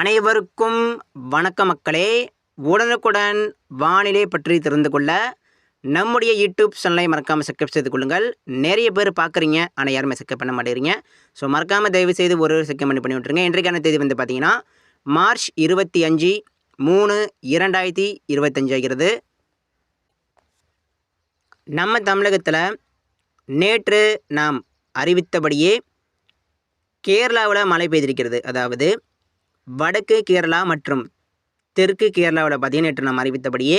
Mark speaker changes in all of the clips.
Speaker 1: அனைவருக்கும் வணக்க மக்களே. உடனுக்குடன் வானிலை பற்றி தெரிந்து கொள்ள நம்முடைய யூடியூப் சேனலை மறக்காமல் சப்ஸ்கிரைப் செய்து கொள்ளுங்கள். நிறைய பேர் பார்க்குறீங்க ஆனால் யாருமே சப்ஸ்கிரைப் பண்ண மாட்டேங்கிறீங்க. ஸோ மறக்காமல் தயவு செய்து ஒரு சப்ஸ்கிரைப் பண்ணி பண்ணி விட்ருங்க இன்றைக்கான தேதி வந்து பார்த்தீங்கன்னா மார்ச் இருபத்தி அஞ்சு மூணு இரண்டாயிரத்தி இருபத்தஞ்சு ஆகிறது. நம்ம தமிழகத்தில் நேற்று நாம் அறிவித்தபடியே கேரளாவில் மழை பெய்திருக்கிறது. அதாவது வடக்கு கேரளா மற்றும் தெற்கு கேரளாவில் பார்த்தீங்கன்னா நேற்று நாம் அறிவித்தபடியே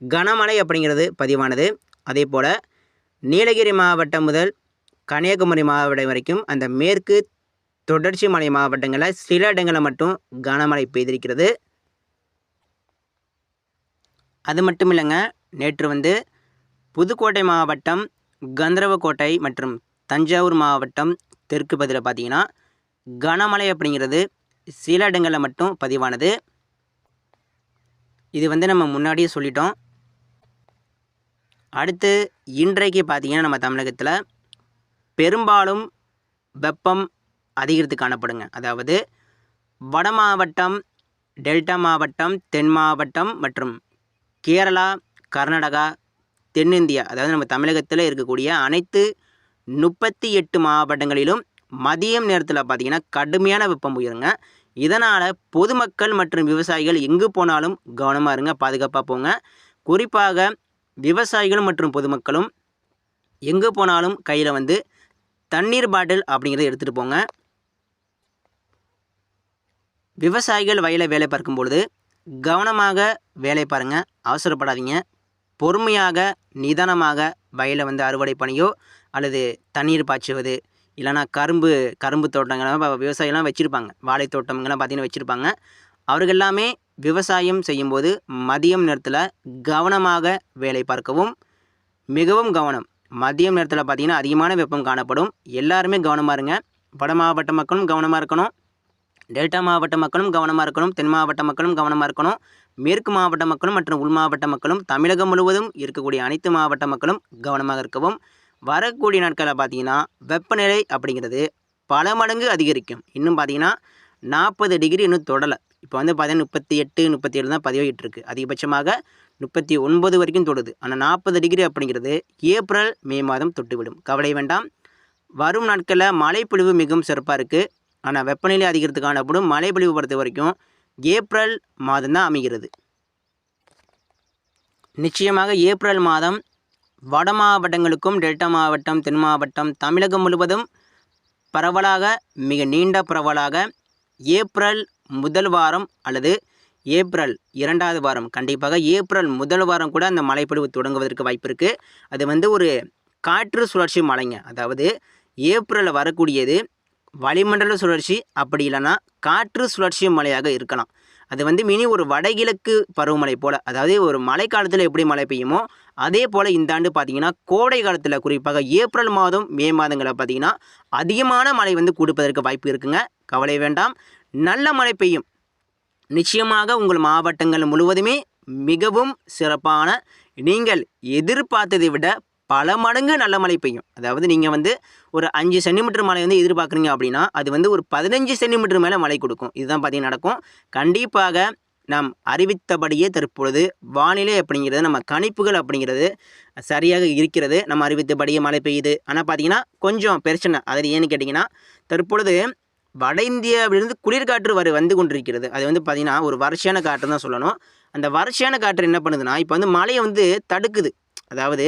Speaker 1: கனமழை அப்படிங்கிறது பதிவானது. அதே போல் நீலகிரி மாவட்டம் முதல் கன்னியாகுமரி மாவட்டம் வரைக்கும் அந்த மேற்கு தொடர்ச்சி மலை மாவட்டங்களில் சில இடங்களில் மட்டும் கனமழை பெய்திருக்கிறது. அது மட்டும் இல்லைங்க நேற்று வந்து புதுக்கோட்டை மாவட்டம் கந்தரவக்கோட்டை மற்றும் தஞ்சாவூர் மாவட்டம் தெற்கு பகுதியில் பார்த்தீங்கன்னா கனமழை அப்படிங்கிறது சில இடங்களில் மட்டும் பதிவானது. இது வந்து நம்ம முன்னாடியே சொல்லிட்டோம். அடுத்து இன்றைக்கு பார்த்தீங்கன்னா நம்ம தமிழகத்தில் பெரும்பாலும் வெப்பம் அதிகரித்து காணப்படுங்க. அதாவது வட மாவட்டம் டெல்டா மாவட்டம் தென் மாவட்டம் மற்றும் கேரளா கர்நாடகா தென்னிந்தியா அதாவது நம்ம தமிழகத்தில் இருக்கக்கூடிய அனைத்து முப்பத்தி எட்டு மாவட்டங்களிலும் மதியம் நேரத்தில் பார்த்திங்கன்னா கடுமையான வெப்பம் உயருங்க இதனால் பொதுமக்கள் மற்றும் விவசாயிகள் எங்கு போனாலும் கவனமாக இருங்க பாதுகாப்பாக போங்க. குறிப்பாக விவசாயிகள் மற்றும் பொதுமக்களும் எங்கே போனாலும் கையில் வந்து தண்ணீர் பாட்டில் அப்படிங்கிறத எடுத்துகிட்டு போங்க. விவசாயிகள் வயலை வேலை பார்க்கும் பொழுது கவனமாக வேலை பாருங்கள் அவசரப்படாதீங்க. பொறுமையாக நிதானமாக வயலை வந்து அறுவடை பணியோ அல்லது தண்ணீர் பாய்ச்சுவது இல்லைனா கரும்பு கரும்பு தோட்டங்கள்லாம் விவசாயம்லாம் வச்சுருப்பாங்க. வாழை தோட்டங்கள்லாம் பார்த்திங்கன்னா வச்சுருப்பாங்க. அவர்கள் எல்லாமே விவசாயம் செய்யும்போது மதியம் நேரத்தில் கவனமாக வேலை பார்க்கவும் மிகவும் கவனம். மதியம் நேரத்தில் பார்த்திங்கன்னா அதிகமான வெப்பம் காணப்படும். எல்லாருமே கவனமாக இருங்க. வட மாவட்ட மக்களும் கவனமாக இருக்கணும். டெல்டா மாவட்ட மக்களும் கவனமாக இருக்கணும். தென் மாவட்ட மக்களும் கவனமாக இருக்கணும். மேற்கு மாவட்ட மக்களும் மற்றும் உள் மாவட்ட மக்களும் தமிழகம் முழுவதும் இருக்கக்கூடிய அனைத்து மாவட்ட மக்களும் கவனமாக இருக்கவும். வரக்கூடிய நாட்களில் பார்த்தீங்கன்னா வெப்பநிலை அப்படிங்கிறது பல மடங்கு அதிகரிக்கும். இன்னும் பார்த்தீங்கன்னா நாற்பது டிகிரி இன்னும் தொடலை. இப்போ வந்து பார்த்தீங்கன்னா முப்பத்தி எட்டு முப்பத்தி ஏழு தான் பதிவாகிட்டுருக்கு அதிகபட்சமாக முப்பத்தி ஒன்பது வரைக்கும் தொடுது. ஆனால் நாற்பது டிகிரி அப்படிங்கிறது ஏப்ரல் மே மாதம் தொட்டுவிடும். கவலை வேண்டாம். வரும் நாட்களில் மழைப்பொழிவு மிகவும் சிறப்பாக இருக்குது ஆனால் வெப்பநிலை அதிகரித்து காணப்படும் மழைப்பொழிவு பொறுத்த வரைக்கும் ஏப்ரல் மாதம் தான் அமைகிறது. நிச்சயமாக ஏப்ரல் மாதம் வட மாவட்டங்களுக்கும் டெல்டா மாவட்டம் தென் மாவட்டம் தமிழகம் முழுவதும் பரவலாக மிக நீண்ட பரவலாக ஏப்ரல் முதல் வாரம் அல்லது ஏப்ரல் இரண்டாவது வாரம் கண்டிப்பாக ஏப்ரல் முதல் வாரம் கூட அந்த மழைப்பொழிவு தொடங்குவதற்கு வாய்ப்பு இருக்குது அது வந்து ஒரு காற்று சுழற்சி மழைங்க. அதாவது ஏப்ரலில் வரக்கூடியது வளிமண்டல சுழற்சி அப்படி இல்லைன்னா காற்று சுழற்சி மழையாக இருக்கலாம். அது வந்து மினி ஒரு வடகிழக்கு பருவமழை போல். அதாவது ஒரு மழை காலத்தில் எப்படி மழை பெய்யுமோ அதே போல் இந்த ஆண்டு பார்த்திங்கன்னா கோடை காலத்தில் குறிப்பாக ஏப்ரல் மாதம் மே மாதங்களில் பார்த்திங்கன்னா அதிகமான மழை வந்து கொடுப்பதற்கு வாய்ப்பு இருக்குங்க. கவலை வேண்டாம். நல்ல மழை பெய்யும். நிச்சயமாக உங்கள் மாவட்டங்கள் முழுவதுமே மிகவும் சிறப்பான நீங்கள் எதிர்பார்த்ததை விட பல மடங்கு நல்ல மழை பெய்யும். அதாவது நீங்கள் வந்து ஒரு அஞ்சு சென்டிமீட்டர் மழை வந்து எதிர்பார்க்குறீங்க அப்படின்னா அது வந்து ஒரு பதினஞ்சு சென்டிமீட்டர் மேலே மழை கொடுக்கும். இதுதான் பார்த்தீங்கன்னா நடக்கும். கண்டிப்பாக நாம் அறிவித்தபடியே தற்பொழுது வானிலை அப்படிங்கிறது நம்ம கணிப்புகள் அப்படிங்கிறது சரியாக இருக்கிறது. நம்ம அறிவித்தபடியே மழை பெய்யுது. ஆனால் பார்த்தீங்கன்னா கொஞ்சம் பிரச்சனை. அது ஏன்னு கேட்டிங்கன்னா தற்பொழுது வட இந்தியாவிலிருந்து குளிர்காற்று வரை வந்து கொண்டிருக்கிறது. அது வந்து பார்த்திங்கன்னா ஒரு வறட்சியான காற்று தான் சொல்லணும். அந்த வறட்சியான காற்று என்ன பண்ணுதுன்னா இப்போ வந்து மழையை வந்து தடுக்குது. அதாவது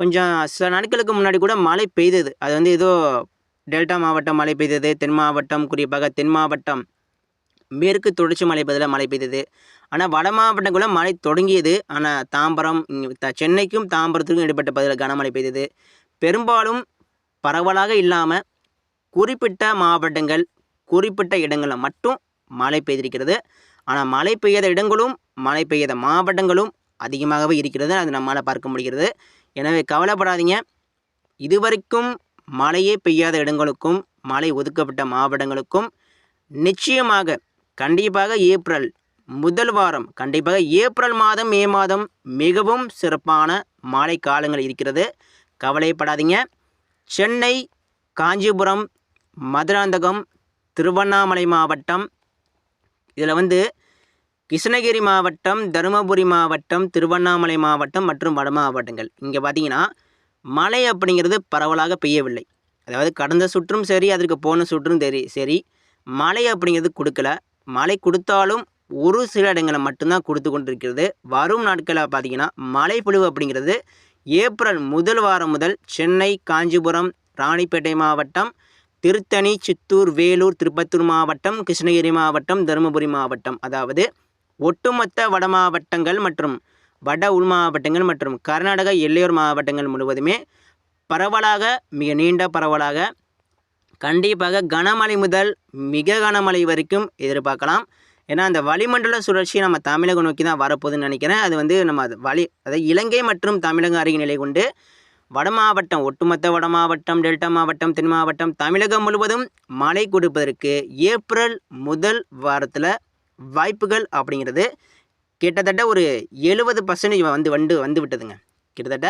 Speaker 1: கொஞ்சம் சில நாட்களுக்கு முன்னாடி கூட மழை பெய்தது. அது வந்து ஏதோ டெல்டா மாவட்டம் மழை பெய்தது தென் மாவட்டம் குறிப்பாக தென் மாவட்டம் மேற்கு தொடர்ச்சி மலை பதிலாக மழை பெய்தது. ஆனால் வட மாவட்டங்களும் மழை தொடங்கியது. ஆனால் தாம்பரம் சென்னைக்கும் தாம்பரத்துக்கும் இடைப்பட்ட பகுதியில் கனமழை பெய்தது. பெரும்பாலும் பரவலாக இல்லாமல் குறிப்பிட்ட மாவட்டங்கள் குறிப்பிட்ட இடங்களில் மட்டும் மழை பெய்திருக்கிறது. ஆனால் மழை பெய்யாத இடங்களும் மழை பெய்யாத மாவட்டங்களும் அதிகமாகவே இருக்கிறது. அது நம்மளால் பார்க்க முடிகிறது. எனவே கவலைப்படாதீங்க. இதுவரைக்கும் மழையே பெய்யாத இடங்களுக்கும் மழை ஒதுக்கப்பட்ட மாவட்டங்களுக்கும் நிச்சயமாக கண்டிப்பாக ஏப்ரல் முதல் வாரம் கண்டிப்பாக ஏப்ரல் மாதம் மே மாதம் மிகவும் சிறப்பான மழை காலங்கள் இருக்கிறது. கவலைப்படாதீங்க. சென்னை காஞ்சிபுரம் மதுராந்தகம் திருவண்ணாமலை மாவட்டம் இதில் வந்து கிருஷ்ணகிரி மாவட்டம் தருமபுரி மாவட்டம் திருவண்ணாமலை மாவட்டம் மற்றும் வட மாவட்டங்கள். இங்கே பார்த்தீங்கன்னா மழை அப்படிங்கிறது பரவலாக பெய்யவில்லை. அதாவது கடந்த சுற்றும் சரி அதற்கு போன சுற்றும் சரி சரி மழை அப்படிங்கிறது கொடுக்கல. மழை கொடுத்தாலும் ஒரு சில இடங்களில் மட்டும்தான் கொடுத்து கொண்டிருக்கிறது. வரும் நாட்களில் பார்த்தீங்கன்னா மழை பொழிவு அப்படிங்கிறது ஏப்ரல் முதல் வாரம் முதல் சென்னை காஞ்சிபுரம் ராணிப்பேட்டை மாவட்டம் திருத்தணி சித்தூர் வேலூர் திருப்பத்தூர் மாவட்டம் கிருஷ்ணகிரி மாவட்டம் தருமபுரி மாவட்டம். அதாவது ஒட்டுமொத்த வட மாவட்டங்கள் மற்றும் வட உள் மாவட்டங்கள் மற்றும் கர்நாடக எல்லையோர் மாவட்டங்கள் முழுவதுமே பரவலாக மிக நீண்ட பரவலாக கண்டிப்பாக கனமழை முதல் மிக கனமழை வரைக்கும் எதிர்பார்க்கலாம். ஏன்னா அந்த வளிமண்டல சுழற்சி நம்ம தமிழகம் நோக்கி தான் வரப்போகுதுன்னு நினைக்கிறேன். அது வந்து நம்ம அது வழி அதாவது இலங்கை மற்றும் தமிழகம் அருகே நிலை கொண்டு வட மாவட்டம் ஒட்டுமொத்த வட மாவட்டம் டெல்டா மாவட்டம் தென் மாவட்டம் தமிழகம் முழுவதும் மழை கொடுப்பதற்கு ஏப்ரல் முதல் வாரத்தில் வாய்ப்புகள் அப்படிங்கிறது கிட்டத்தட்ட ஒரு எழுபது பர்சன்டேஜ் வந்து வந்து வந்து விட்டதுங்க. கிட்டத்தட்ட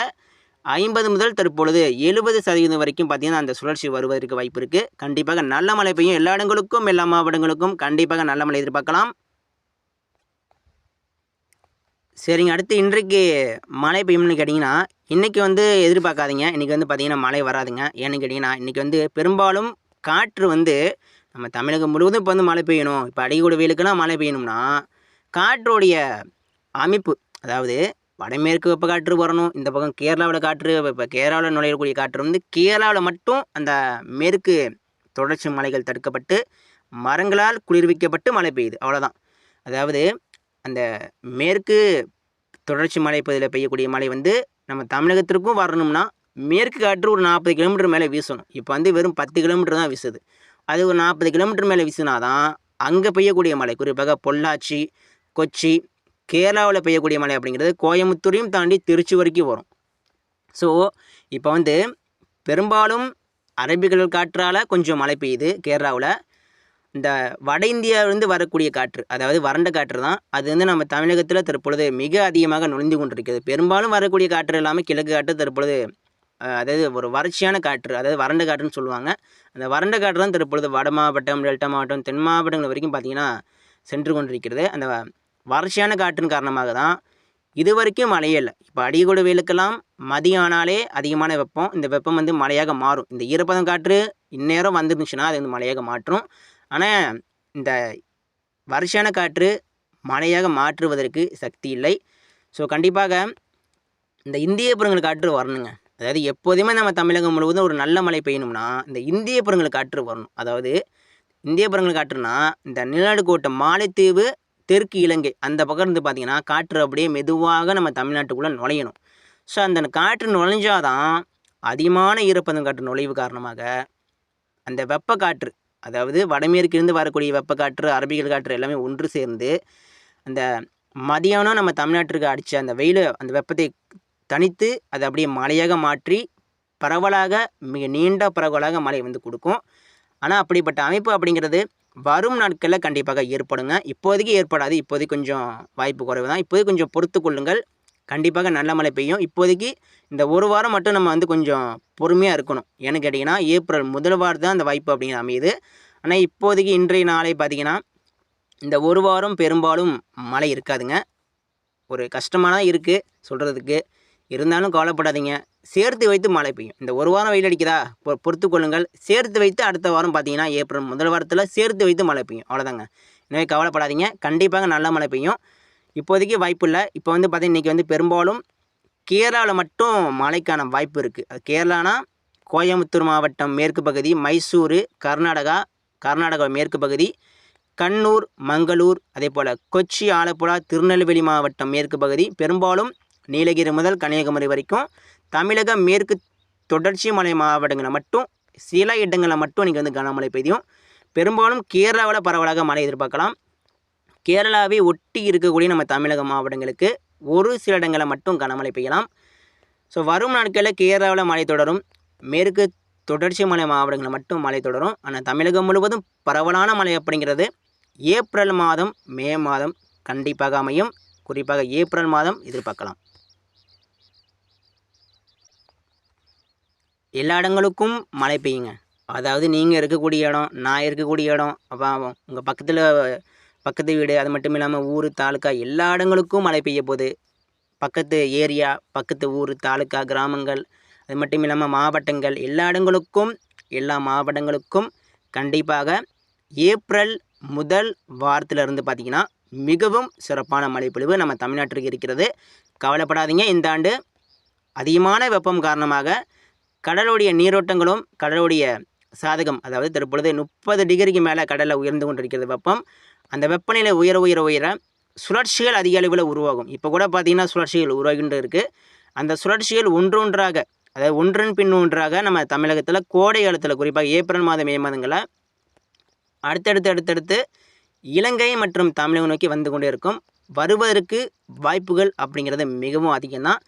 Speaker 1: ஐம்பது முதல் தற்பொழுது எழுபது சதவீதம் வரைக்கும் பார்த்திங்கன்னா அந்த சுழற்சி வருவதற்கு வாய்ப்பு இருக்குது கண்டிப்பாக நல்ல மழை பெய்யும் எல்லா இடங்களுக்கும் எல்லா மாவட்டங்களுக்கும் கண்டிப்பாக நல்ல மழை எதிர்பார்க்கலாம். சரிங்க அடுத்து இன்றைக்கு மழை பெய்யும்னு கேட்டிங்கன்னா இன்றைக்கி வந்து எதிர்பார்க்காதீங்க. இன்றைக்கி வந்து பார்த்திங்கன்னா மழை வராதுங்க. ஏன்னு கேட்டிங்கன்னா இன்றைக்கி வந்து பெரும்பாலும் காற்று வந்து நம்ம தமிழகம் முழுவதும் இப்போ வந்து மழை பெய்யணும். இப்போ அடிக்கூட வெயிலுக்கெல்லாம் மழை பெய்யணும்னா காற்றுடைய அமைப்பு அதாவது வடமேற்கு வெப்ப காற்று வரணும் இந்த பக்கம் கேரளாவில் காற்று இப்போ கேரளாவில் நுழையக்கூடிய காற்று வந்து கேரளாவில் மட்டும் அந்த மேற்கு தொடர்ச்சி மலைகள் தடுக்கப்பட்டு மரங்களால் குளிர்விக்கப்பட்டு மழை பெய்யுது. அவ்வளோதான் அதாவது அந்த மேற்கு தொடர்ச்சி மலை பகுதியில் பெய்யக்கூடிய மழை வந்து நம்ம தமிழகத்திற்கும் வரணும்னா மேற்கு காற்று ஒரு நாற்பது கிலோமீட்டர் மேலே வீசணும். இப்போ வந்து வெறும் பத்து கிலோமீட்டர் தான் வீசுது. அது ஒரு நாற்பது கிலோமீட்டர் மேலே வீசினா தான் அங்கே பெய்யக்கூடிய மழை குறிப்பாக பொள்ளாச்சி கொச்சி கேரளாவில் பெய்யக்கூடிய மழை அப்படிங்கிறது கோயம்புத்தூரையும் தாண்டி திருச்சி வரைக்கும் வரும். ஸோ இப்போ வந்து பெரும்பாலும் அரபிக்கடல் காற்றால் கொஞ்சம் மழை பெய்யுது கேரளாவில். இந்த வட இந்தியாவிலிருந்து வரக்கூடிய காற்று அதாவது வறண்ட காற்று தான். அது வந்து நம்ம தமிழகத்தில் தற்பொழுது மிக அதிகமாக நுழைந்து கொண்டிருக்கிறது. பெரும்பாலும் வரக்கூடிய காற்று இல்லாமல் கிழக்கு காற்று தற்பொழுது அதாவது ஒரு வறட்சியான காற்று அதாவது வறண்ட காற்றுன்னு சொல்லுவாங்க. அந்த வறண்ட காற்று தான் தற்பொழுது வட மாவட்டம் டெல்டா மாவட்டம் தென் மாவட்டங்கள் வரைக்கும் பார்த்திங்கன்னா சென்று கொண்டிருக்கிறது. அந்த வறட்சியான காற்றின் காரணமாக தான் இது வரைக்கும் மழையே இல்லை. இப்போ அடிகொடு வெயிலுக்கெல்லாம் மதியம் ஆனாலே அதிகமான வெப்பம். இந்த வெப்பம் வந்து மழையாக மாறும். இந்த ஈரப்பதம் காற்று இந்நேரம் வந்துருந்துச்சுன்னா அது வந்து மழையாக மாற்றும். ஆனால் இந்த வறட்சியான காற்று மழையாக மாற்றுவதற்கு சக்தி இல்லை. ஸோ கண்டிப்பாக இந்த இந்திய புறங்கள் காற்று வரணுங்க. அதாவது எப்போதுமே நம்ம தமிழகம் முழுவதும் ஒரு நல்ல மழை பெய்யணும்னா இந்த இந்திய பெருங்கல் காற்று வரணும். அதாவது இந்திய பெருங்கல் காற்றுனா இந்த நிலநடுக்கோட்டை மாலைத்தீவு தெற்கு இலங்கை அந்த பக்கம் இருந்து பார்த்தீங்கன்னா காற்று அப்படியே மெதுவாக நம்ம தமிழ்நாட்டுக்குள்ளே நுழையணும். ஸோ அந்த காற்று நுழைஞ்சாதான் அதிகமான ஈரப்பதம் காற்று நுழைவு காரணமாக அந்த வெப்ப காற்று அதாவது வடமேற்கிலிருந்து வரக்கூடிய வெப்ப காற்று அரபிகள் காற்று எல்லாமே ஒன்று சேர்ந்து அந்த மதியானம் நம்ம தமிழ்நாட்டிற்கு அடித்த அந்த வெயில் அந்த வெப்பத்தை தனித்து அதை அப்படியே மழையாக மாற்றி பரவலாக மிக நீண்ட பரவலாக மழை வந்து கொடுக்கும். ஆனால் அப்படிப்பட்ட அமைப்பு அப்படிங்கிறது வரும் நாட்களில் கண்டிப்பாக ஏற்படுங்க. இப்போதைக்கு ஏற்படாது. இப்போதைக்கு கொஞ்சம் வாய்ப்பு குறைவு தான். இப்போதைக்கு கொஞ்சம் பொறுத்து கொள்ளுங்கள். கண்டிப்பாக நல்ல மழை பெய்யும். இப்போதைக்கு இந்த ஒரு வாரம் மட்டும் நம்ம வந்து கொஞ்சம் பொறுமையாக இருக்கணும். ஏன்னு கேட்டிங்கன்னா ஏப்ரல் முதல் வாரம் தான் அந்த வாய்ப்பு அப்படிங்கிற அமையுது. ஆனால் இப்போதைக்கு இன்றைய நாளை பார்த்தீங்கன்னா இந்த ஒரு வாரம் பெரும்பாலும் மழை இருக்காதுங்க. ஒரு கஷ்டமாக இருக்குது சொல்கிறதுக்கு இருந்தாலும் கவலைப்படாதீங்க. சேர்த்து வைத்து மழை பெய்யும். இந்த ஒரு வாரம் வெயில் அடிக்குதா? பொ- பொறுத்து கொள்ளுங்கள். சேர்த்து வைத்து அடுத்த வாரம் பார்த்தீங்கன்னா ஏப்ரல் முதல் வாரத்தில் சேர்த்து வைத்து மழை பெய்யும். அவ்வளோதாங்க எனவே கவலைப்படாதீங்க. கண்டிப்பாக நல்ல மழை பெய்யும். இப்போதைக்கு வாய்ப்பு இல்லை. இப்போ வந்து பார்த்தீங்கன்னா இன்றைக்கி வந்து பெரும்பாலும் கேரளாவில் மட்டும் மழைக்கான வாய்ப்பு இருக்குது அது கேரளானா கோயம்புத்தூர் மாவட்டம் மேற்கு பகுதி மைசூர் கர்நாடகா கர்நாடகா மேற்கு பகுதி கண்ணூர் மங்களூர் அதே போல் கொச்சி ஆலப்புழா திருநெல்வேலி மாவட்டம் மேற்கு பகுதி. பெரும்பாலும் நீலகிரி முதல் கன்னியாகுமரி வரைக்கும் தமிழக மேற்கு தொடர்ச்சி மலை மாவட்டங்களில் மட்டும் சில இடங்களில் மட்டும் இன்றைக்கி வந்து கனமழை பெய்யும். பெரும்பாலும் கேரளாவில் பரவலாக மழை எதிர்பார்க்கலாம். கேரளாவை ஒட்டி இருக்கக்கூடிய நம்ம தமிழக மாவட்டங்களுக்கு ஒரு சில இடங்களில் மட்டும் கனமழை பெய்யலாம். ஸோ வரும் நாட்களில் கேரளாவில் மழை தொடரும். மேற்கு தொடர்ச்சி மலை மாவட்டங்களில் மட்டும் மழை தொடரும். ஆனால் தமிழகம் முழுவதும் பரவலான மழை அப்படிங்கிறது ஏப்ரல் மாதம் மே மாதம் கண்டிப்பாக அமையும். குறிப்பாக ஏப்ரல் மாதம் எதிர்பார்க்கலாம். எல்லா இடங்களுக்கும் மழை பெய்யுங்க. அதாவது நீங்கள் இருக்கக்கூடிய இடம் நான் இருக்கக்கூடிய இடம் அப்போ உங்கள் பக்கத்தில் பக்கத்து வீடு அது மட்டும் இல்லாமல் ஊர் தாலுக்கா எல்லா இடங்களுக்கும் மழை பெய்ய போகுது. பக்கத்து ஏரியா பக்கத்து ஊர் தாலுக்கா கிராமங்கள் அது மட்டும் இல்லாமல் மாவட்டங்கள் எல்லா இடங்களுக்கும் எல்லா மாவட்டங்களுக்கும் கண்டிப்பாக ஏப்ரல் முதல் வாரத்திலிருந்து பார்த்திங்கன்னா மிகவும் சிறப்பான மழைப்பொழிவு நம்ம தமிழ்நாட்டிற்கு இருக்கிறது. கவலைப்படாதீங்க. இந்த ஆண்டு அதிகமான வெப்பம் காரணமாக கடலுடைய நீரோட்டங்களும் கடலுடைய சாதகம் அதாவது தற்பொழுது முப்பது டிகிரிக்கு மேலே கடலில் உயர்ந்து கொண்டிருக்கிறது வெப்பம். அந்த வெப்பநிலை உயர உயர உயர சுழற்சிகள் அதிக அளவில் உருவாகும். இப்போ கூட பார்த்திங்கன்னா சுழற்சிகள் உருவாகின்ற இருக்குது அந்த சுழற்சிகள் ஒன்றொன்றாக அதாவது ஒன்றன் பின் ஒன்றாக நம்ம தமிழகத்தில் கோடை காலத்தில் குறிப்பாக ஏப்ரல் மாதம் மே மாதங்களில் அடுத்தடுத்து அடுத்தடுத்து இலங்கை மற்றும் தமிழகம் நோக்கி வந்து கொண்டே இருக்கும். வருவதற்கு வாய்ப்புகள் அப்படிங்கிறது மிகவும் அதிகம்தான்.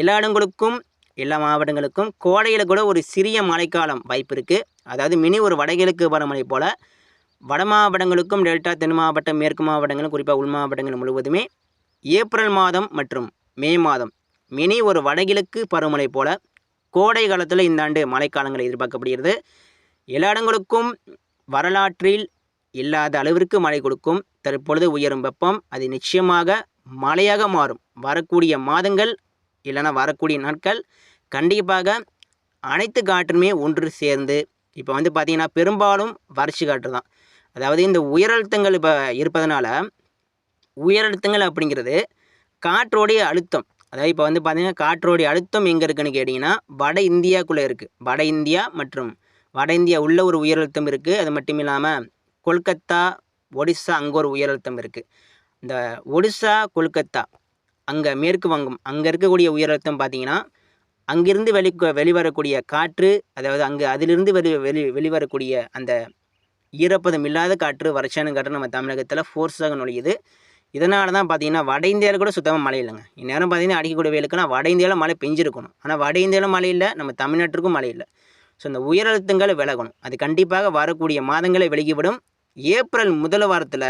Speaker 1: எல்லா இடங்களுக்கும் எல்லா மாவட்டங்களுக்கும் கோடையில் கூட ஒரு சிறிய மழைக்காலம் வாய்ப்பு இருக்குது அதாவது மினி ஒரு வடகிழக்கு பருவமழை போல் வட மாவட்டங்களுக்கும் டெல்டா தென் மாவட்டம் மேற்கு மாவட்டங்களும் குறிப்பாக உள் மாவட்டங்கள் முழுவதுமே ஏப்ரல் மாதம் மற்றும் மே மாதம் மினி ஒரு வடகிழக்கு பருவமழை போல கோடை காலத்தில் இந்த ஆண்டு மழைக்காலங்கள் எதிர்பார்க்கப்படுகிறது. எல்லா இடங்களுக்கும் வரலாற்றில் இல்லாத அளவிற்கு மழை கொடுக்கும். தற்பொழுது உயரும் வெப்பம் அது நிச்சயமாக மழையாக மாறும். வரக்கூடிய மாதங்கள் இல்லைன்னா வரக்கூடிய நாட்கள் கண்டிப்பாக அனைத்து காற்றுமே ஒன்று சேர்ந்து இப்போ வந்து பார்த்திங்கன்னா பெரும்பாலும் வறட்சி காற்று தான். அதாவது இந்த உயரழுத்தங்கள் இப்போ இருப்பதனால உயரழுத்தங்கள் அப்படிங்கிறது காற்றோடைய அழுத்தம். அதாவது இப்போ வந்து பார்த்திங்கன்னா காற்றோடைய அழுத்தம் எங்கே இருக்குன்னு கேட்டிங்கன்னா வட இந்தியாக்குள்ளே இருக்குது வட இந்தியா மற்றும் வட இந்தியா உள்ள ஒரு உயரழுத்தம் இருக்குது அது மட்டும் இல்லாமல் கொல்கத்தா ஒடிசா அங்கே ஒரு உயரழுத்தம் இருக்குது இந்த ஒடிசா கொல்கத்தா அங்கே மேற்கு வங்கம் அங்கே இருக்கக்கூடிய உயரழுத்தம் பார்த்தீங்கன்னா அங்கிருந்து வெளி வெளிவரக்கூடிய காற்று அதாவது அங்கே அதிலிருந்து வெளி வெளி வெளிவரக்கூடிய அந்த ஈரப்பதம் இல்லாத காற்று வறட்சியான காற்று நம்ம தமிழகத்தில் ஃபோர்ஸாக நுழையுது. இதனால தான் பார்த்தீங்கன்னா வட இந்தியாவில் கூட சுத்தமாக மழை இல்லைங்க. இந்நேரம் பார்த்தீங்கன்னா அடிக்கக்கூடிய வெயிலுக்குன்னா வட இந்தியாவில் மழை பெஞ்சிருக்கணும். ஆனால் வட இந்தியாவில் மழை இல்லை நம்ம தமிழ்நாட்டிற்கும் மழை இல்லை. ஸோ இந்த உயரழுத்தங்களை விலகணும். அது கண்டிப்பாக வரக்கூடிய மாதங்களை விலகிவிடும். ஏப்ரல் முதல் வாரத்தில்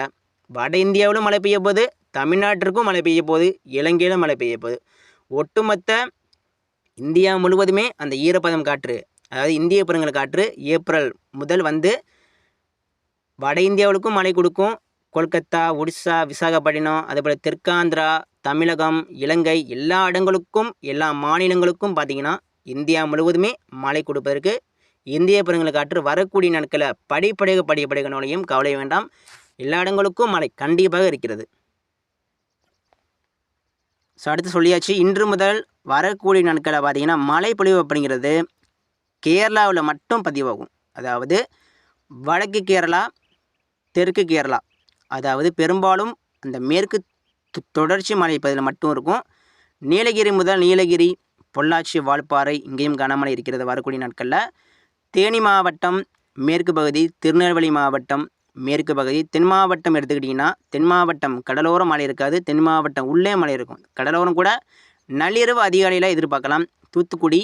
Speaker 1: வட இந்தியாவிலும் மழை பெய்ய போகுது தமிழ்நாட்டிற்கும் மழை பெய்ய போகுது இலங்கையிலும் மழை பெய்ய போகுது. ஒட்டுமொத்த இந்தியா முழுவதுமே அந்த ஈரப்பதம் காற்று அதாவது இந்திய பெருங்கல் காற்று ஏப்ரல் முதல் வந்து வட இந்தியாவுக்கும் மழை கொடுக்கும். கொல்கத்தா ஒடிசா விசாகப்பட்டினம் அதேபோல் தெற்காந்திரா தமிழகம் இலங்கை எல்லா இடங்களுக்கும் எல்லா மாநிலங்களுக்கும் பார்த்திங்கன்னா இந்தியா முழுவதுமே மழை கொடுப்பதற்கு இந்திய பெருங்கல் காற்று வரக்கூடிய நாட்களில் படிப்படியாக படிப்படியாக நுழையும். கவலை வேண்டாம். எல்லா இடங்களுக்கும் மழை கண்டிப்பாக இருக்கிறது. ஸோ அடுத்து சொல்லியாச்சு இன்று முதல் வரக்கூடிய நாட்களில் பார்த்தீங்கன்னா மழை பொழிவு அப்படிங்கிறது கேரளாவில் மட்டும் பதிவாகும். அதாவது வடக்கு கேரளா தெற்கு கேரளா அதாவது பெரும்பாலும் அந்த மேற்கு தொடர்ச்சி மழை பகுதியில் மட்டும் இருக்கும். நீலகிரி முதல் நீலகிரி பொள்ளாச்சி வால்பாறை இங்கேயும் கனமழை இருக்கிறது வரக்கூடிய நாட்களில். தேனி மாவட்டம் மேற்கு பகுதி திருநெல்வேலி மாவட்டம் மேற்கு பகுதி தென் மாவட்டம் எடுத்துக்கிட்டிங்கன்னா தென் மாவட்டம் கடலோரம் மழை இருக்காது தென் மாவட்டம் உள்ளே மழை இருக்கும். கடலோரம் கூட நள்ளிரவு அதிகாலையில் எதிர்பார்க்கலாம். தூத்துக்குடி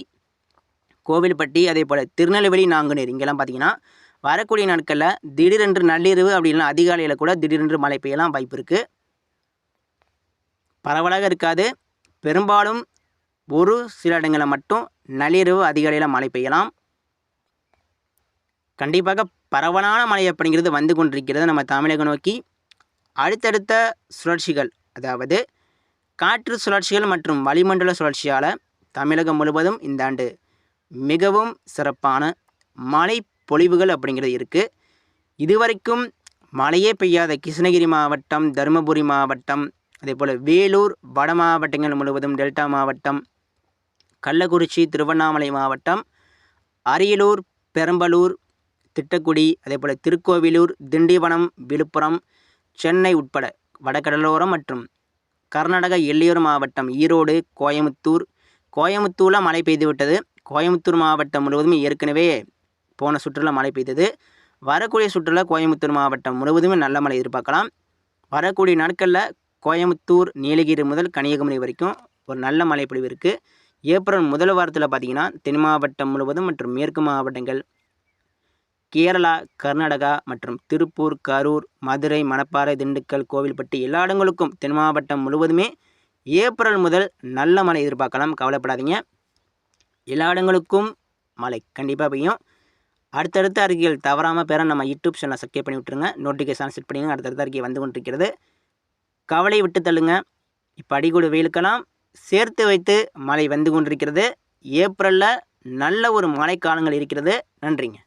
Speaker 1: கோவில்பட்டி அதே போல் திருநெல்வேலி நாங்குநேர் இங்கெல்லாம் பார்த்தீங்கன்னா வரக்கூடிய நாட்களில் திடீரென்று நள்ளிரவு அப்படின்னா அதிகாலையில் கூட திடீரென்று மழை பெய்யலாம் வாய்ப்பு இருக்குது பரவலாக இருக்காது. பெரும்பாலும் ஒரு சில இடங்களில் மட்டும் நள்ளிரவு அதிகாலையில் மழை பெய்யலாம். கண்டிப்பாக பரவலான மழை அப்படிங்கிறது வந்து கொண்டிருக்கிறது நம்ம தமிழகம் நோக்கி அடுத்தடுத்த சுழற்சிகள் அதாவது காற்று சுழற்சிகள் மற்றும் வளிமண்டல சுழற்சியால் தமிழகம் முழுவதும் இந்த ஆண்டு மிகவும் சிறப்பான மழை பொழிவுகள் அப்படிங்கிறது இருக்குது இதுவரைக்கும் மழையே பெய்யாத கிருஷ்ணகிரி மாவட்டம் தருமபுரி மாவட்டம் அதே போல் வேலூர் வட மாவட்டங்கள் முழுவதும் டெல்டா மாவட்டம் கள்ளக்குறிச்சி திருவண்ணாமலை மாவட்டம் அரியலூர் பெரம்பலூர் திட்டக்குடி அதே போல் திருக்கோவிலூர் திண்டிவனம் விழுப்புரம் சென்னை உட்பட வடகடலோரம் மற்றும் கர்நாடக எல்லையோர மாவட்டம் ஈரோடு கோயமுத்தூர். கோயமுத்தூரில் மழை பெய்துவிட்டது. கோயமுத்தூர் மாவட்டம் முழுவதும் ஏற்கனவே போன சுற்றுலா மழை பெய்தது. வரக்கூடிய சுற்றுலா கோயமுத்தூர் மாவட்டம் முழுவதுமே நல்ல மழை எதிர்பார்க்கலாம். வரக்கூடிய நாட்களில் கோயமுத்தூர் நீலகிரி முதல் கன்னியாகுமரி வரைக்கும் ஒரு நல்ல மழை பொழிவு இருக்குது ஏப்ரல் முதல் வாரத்தில் பார்த்திங்கன்னா தென் மாவட்டம் முழுவதும் மற்றும் மேற்கு மாவட்டங்கள் கேரளா கர்நாடகா மற்றும் திருப்பூர் கரூர் மதுரை மணப்பாறை திண்டுக்கல் கோவில்பட்டி எல்லா இடங்களுக்கும் தென் மாவட்டம் முழுவதுமே ஏப்ரல் முதல் நல்ல மழை எதிர்பார்க்கலாம். கவலைப்படாதீங்க. எல்லா இடங்களுக்கும் மழை கண்டிப்பாக பெய்யும். அடுத்தடுத்த அறிக்கைகள் தவறாமல் பெற நம்ம யூடியூப் சேனலை சப்ஸ்கிரைப் பண்ணி விட்டுருங்க. நோட்டிஃபிகேஷன் செட் பண்ணிங்க அடுத்தடுத்த அறிக்கை வந்து கொண்டிருக்கிறது. கவலை விட்டு தள்ளுங்க. இப்போ அடிக்கூட வெயிலுக்கெல்லாம் சேர்த்து வைத்து மழை வந்து கொண்டிருக்கிறது. ஏப்ரலில் நல்ல ஒரு மழைக்காலங்கள் இருக்கிறது. நன்றிங்க.